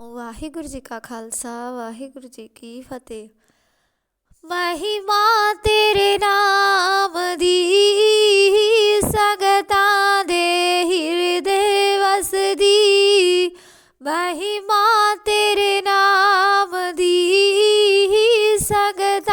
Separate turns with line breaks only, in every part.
ਵਾਹਿਗੁਰੂ ਜੀ ਕਾ ਖਾਲਸਾ, ਵਾਹਿਗੁਰੂ ਜੀ ਕੀ ਫਤਿਹ। ਮਹਿਮਾ ਤੇਰੇ ਨਾਮ ਦੀ ਸਗਤਾ ਦੇ ਹਿਰਦੇ ਵਸਦੀ। ਮਹਿਮਾ ਤੇਰੇ ਨਾਮ ਦੀ ਸਗਤ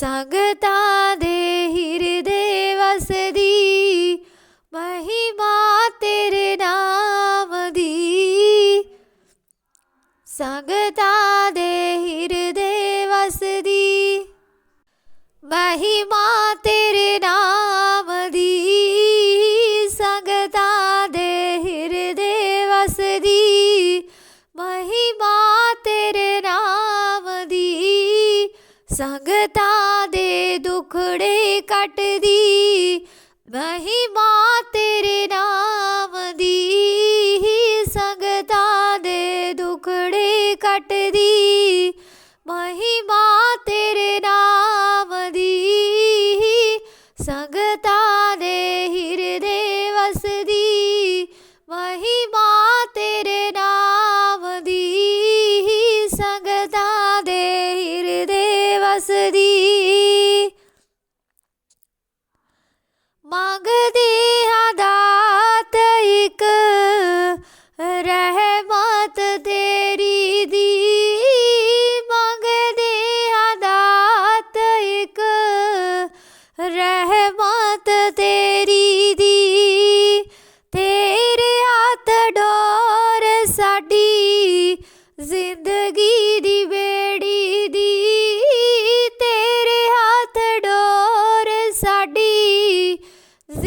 ಸಂಗತಾ ਜੱਟ ਦੀ ਮਹਿਮਾ ਤੇਰੇ ਨਾਮ ਦੀ ਸੰਗਤਾਂ ਦੇ ਦੁਖੜੇ ਕੱਟਦੀ।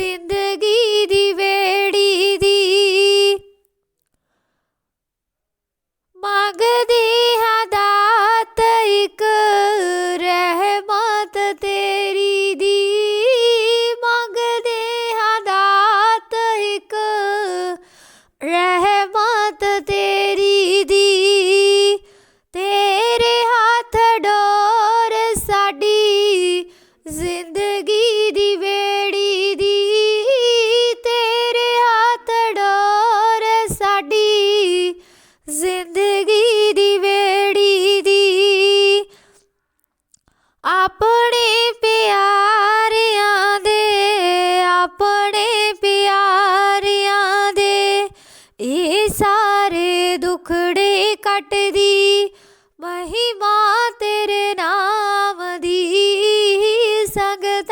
ਜ਼ਿੰਦਗੀ ਦੀ ਵੇੜੀ ਦੀ ਮੰਗਦੀ ਹਾਂ ਦਾਤ ਇੱਕ ਰਹਿਮਤ ਤੇਰੀ ਦੀ। ਮੰਗਦੇ ਹਾਂ ਦਾਤ ਇੱਕ ਰਹਿਮਤ ਤੇ ਜੱਟ ਦੀ ਮਹਿਮਾ ਤੇਰੇ ਨਾਮ ਦੀ ਸੰਗਤ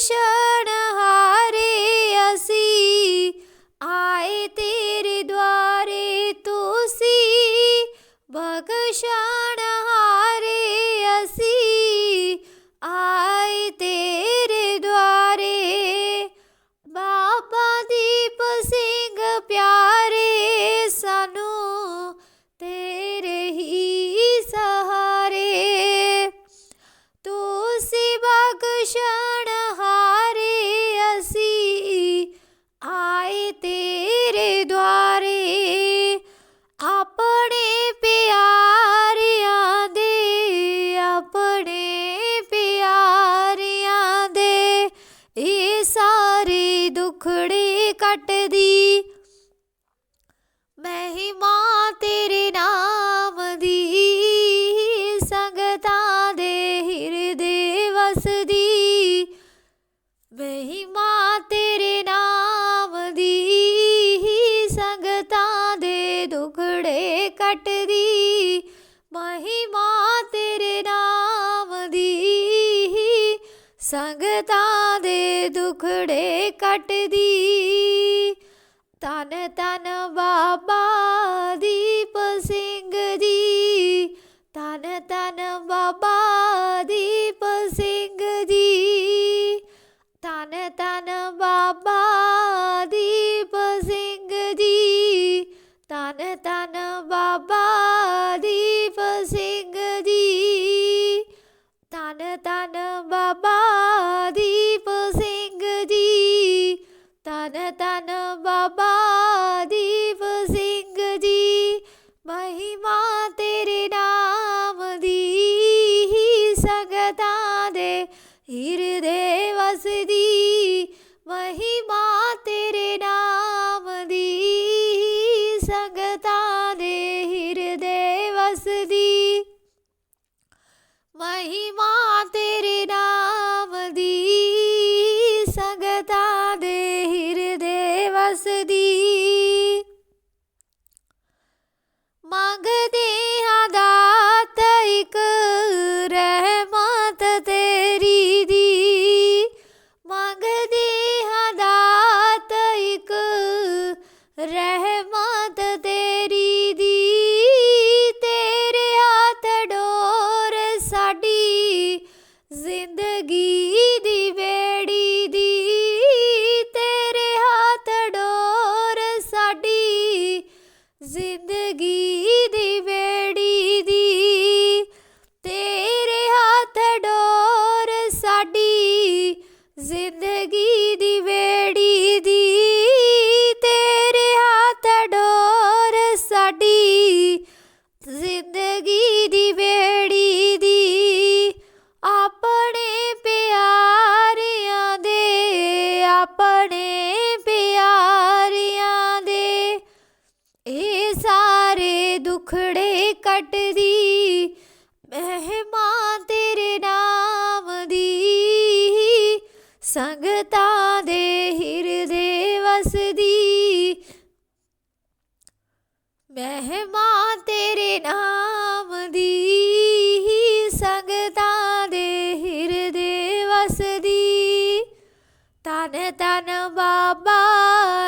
show. ਵਸਦੀ ਮਹਿਮਾ ਤੇਰੇ ਨਾਮ ਦੀ ਸੰਗਤਾਂ ਦੇ ਦੁਖੜੇ ਕੱਟਦੀ, ਮਹਿਮਾ ਤੇਰੇ ਨਾਮ ਦੀ ਸੰਗਤਾਂ ਦੇ ਦੁਖੜੇ ਕੱਟਦੀ। ਤਨ ਤਨ ਬਾਬਾ ਦੀਪ ਸਿੰਘ ਦੀ ಇರಿ जिंदगी ਸੰਗਤਾ ਦੇ ਹਿਰਦੇ ਵਸਦੀ। ਮਹਿਮਾ ਤੇਰੇ ਨਾਮ ਦੀ ਸੰਗਤਾ ਦੇ ਹਿਰਦੇ ਵਸਦੀ। ਤਨ ਤਨ ਬਾਬਾ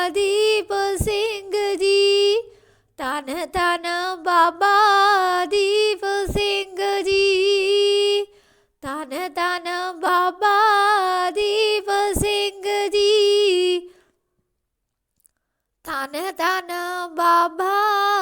ਦੀਪ ਸਿੰਘ ਜੀ। ਤਨ ਤਨ ਬਾਬਾ দানা বাবা।